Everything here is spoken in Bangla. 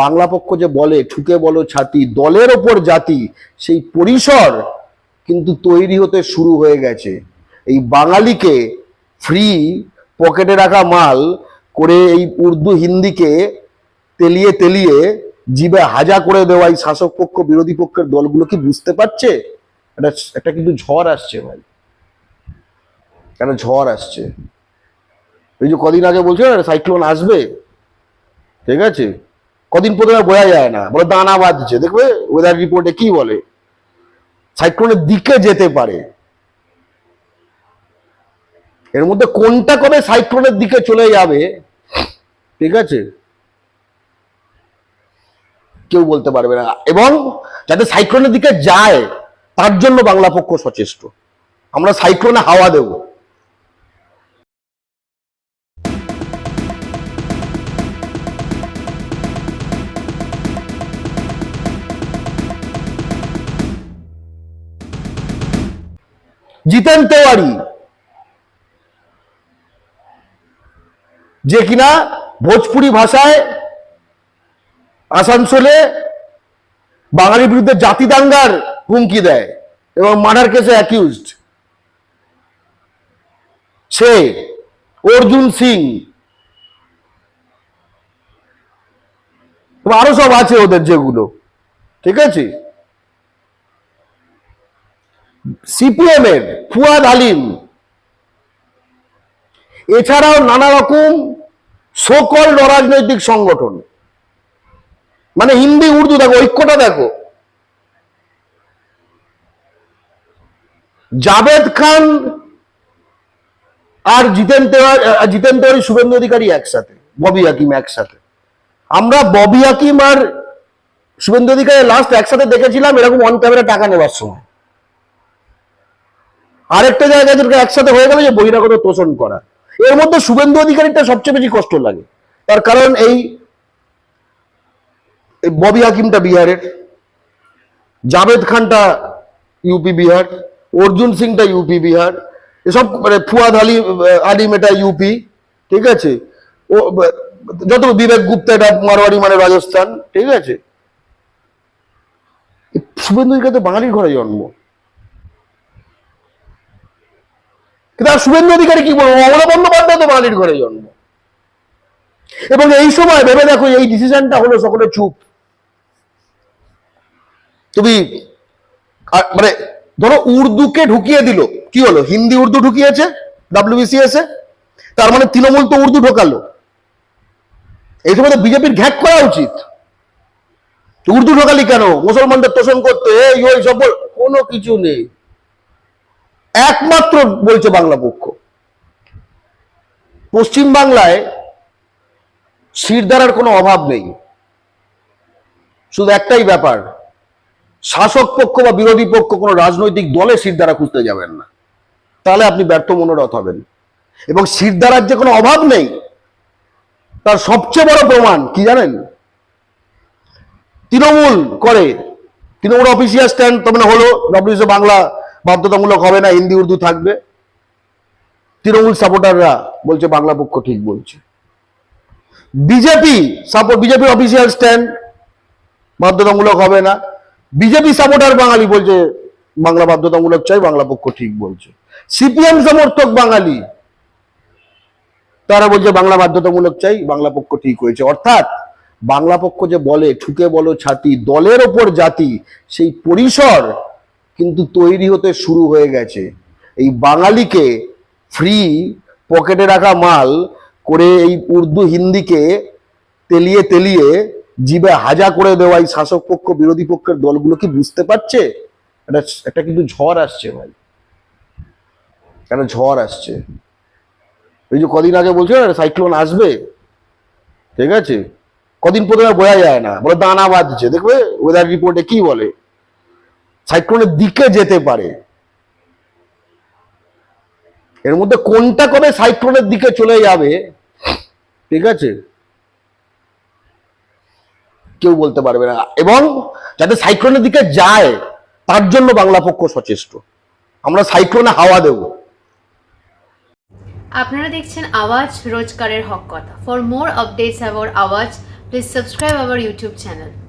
বাংলা পক্ষ যে বলে, ঠুকে বলো ছাতি, দলের ওপর জাতি, সেই পরিসর কিন্তু তৈরি হতে শুরু হয়ে গেছে। এই বাঙালিকে ফ্রি পকেটে রাখা মাল করে এই উর্দু হিন্দিকে তেলিয়ে তেলিয়ে জিবে হাজা করে দেওয়া এই শাসক পক্ষ, বিরোধী পক্ষের দলগুলো কি বুঝতে পারছে? একটা একটা কিন্তু ঝড় আসছে ভাই। একটা ঝড় আসছে? এই যে কদিন আগে বলছে না, সাইক্লোন আসবে? ঠিক আছে? কদিন প্রথমে বোঝা যায় না। বলে দানা বাঁধছে দেখবে ওয়েদার রিপোর্টে কি বলে? সাইক্লোনের দিকে যেতে পারে। এর মধ্যে কোনটা কবে সাইক্লোনের দিকে চলে যাবে? ঠিক আছে? কেউ বলতে পারবে না। এবং যাতে সাইক্লোনের দিকে যায়, তার জন্য বাংলা পক্ষ সচেষ্ট। আমরা সাইক্লোনে হাওয়া দেব। জিতেন তেওয়ারি। যে কিনা ভোজপুরি ভাষায় আসানসোলে বাঙালির বিরুদ্ধে জাতি দাঙ্গার হুমকি দেয় এবং মার্ডার কেসে অ্যাকিউজড সে অর্জুন সিং। আরও সব আছে ওদের যেগুলো। ঠিক আছে? সিপিএম এর ফুয়াদ আলিম। এছাড়াও নানা রকম সকল অরাজনৈতিক সংগঠন। মানে হিন্দি, উর্দু, দেখো, ঐক্যটা দেখো। জাভেদ খান আর জিতেন তেওয়ারি জিতেন তেওয়ারি, শুভেন্দু অধিকারী একসাথে, ববি হাকিম একসাথে। আমরা ববি হাকিম আর শুভেন্দু অধিকারী লাস্ট একসাথে দেখেছিলাম, এরকম অন ক্যামেরা টাকা নেওয়ার সময়। আরেকটা জায়গায় যেটা একসাথে হয়ে গেল যে বহিরাগত তোষণ করা। এর মধ্যে শুভেন্দু অধিকারীটা সবচেয়ে বেশি কষ্ট লাগে। তার কারণ এই এই ববি হাকিমটা বিহারের, জাভেদ খানটা ইউপি বিহার, অর্জুন সিংটা ইউপি বিহার, এসব মানে ফুয়াদ আলী আলিম এটা ইউপি, ঠিক আছে? ও, যত বিবেক গুপ্তা, এটা মারোয়ারি মানে রাজস্থান, ঠিক আছে? শুভেন্দু অধিকার তো বাঙালির ঘরে জন্ম। কিন্তু শুভেন্দু অধিকারী কি বলব? মমতা বন্দ্যোপাধ্যায় তো বাঙালির ঘরে জন্ম। এবং এই সময় ভেবে দেখো এই ডিসিশনটা হলো সকলে চুপ। তুমি মানে ধরো উর্দুকে ঢুকিয়ে দিল, কি হলো? হিন্দি উর্দু ঢুকিয়েছে ডাব্লিউবিসিএস এ? তার মানে তৃণমূল তো উর্দু ঢোকালো। এই সময় তো বিজেপির ঘ্যাক করা উচিত। উর্দু ঢোকালি কেন? মুসলমানদের তোষণ করতে, এই, ওই, সব কোনো কিছু নেই। একমাত্র বলছে বাংলা পক্ষ পশ্চিম বাংলায় শিরদারার কোনো অভাব নেই। শুধু একটাই ব্যাপার, শাসক পক্ষ বা বিরোধী পক্ষ কোনো রাজনৈতিক দলে শিরদারা খুঁজতে যাবেন না। তাহলে আপনি ব্যর্থ মনোরথ হবেন। এবং শিরদারার যে কোনো অভাব নেই, তার সবচেয়ে বড় প্রমাণ কি জানেন? তৃণমূল করে, তৃণমূল অফিসিয়াল স্ট্যান্ড তো মানে হলো ডব্লিউসি বাংলা বাধ্যতামূলক হবে না, হিন্দি, উর্দু থাকবে। তৃণমূল সাপোর্টাররা বলছে, বাংলা পক্ষ ঠিক বলছে। BJP support BJP official stand বাধ্যতামূলক হবে না। বিজেপি সাপোর্টার বাঙালি বলছে, বাংলা বাধ্যতামূলক চাই, বাংলা পক্ষ ঠিক বলছে। সিপিএম সমর্থক বাঙালি, তারা বলছে, বাংলা বাধ্যতামূলক চাই, বাংলা পক্ষ ঠিক হয়েছে। অর্থাৎ, বাংলা পক্ষ যে বলে, ঠুকে বলো ছাতি, দলের ওপর জাতি, সেই পরিসর কিন্তু তৈরি হতে শুরু হয়ে গেছে। এই বাঙালিকে ফ্রি পকেটে রাখা মাল করে এই উর্দু হিন্দিকে তেলিয়ে তেলিয়ে জিবে হাজা করে দেওয়া এই শাসক পক্ষ, বিরোধী পক্ষের দলগুলো কি বুঝতে পারছে? একটা একটা কিন্তু ঝড় আসছে ভাই। একটা ঝড় আসছে? এই যে কদিন আগে বলছিল না সাইক্লোন আসবে? ঠিক আছে? কদিন প্রথমে বোঝা যায় না। বলে দানা বাঁধছে। দেখবে ওয়েদার রিপোর্টে কি বলে? সাইক্লোনের দিকে যেতে পারে। এর মধ্যে কোনটা কবে সাইক্লোনের দিকে চলে যাবে, ঠিক আছে? কেউ বলতে পারবে না। এবং যাতে সাইক্লোনের দিকে যায়, তার জন্য বাংলা পক্ষ সচেষ্ট। আমরা সাইক্লোনে হাওয়া দেবো। আপনারা দেখছেন আওয়াজ রোজকারের হক কথা। For more updates about Awaaz, Please subscribe our YouTube channel.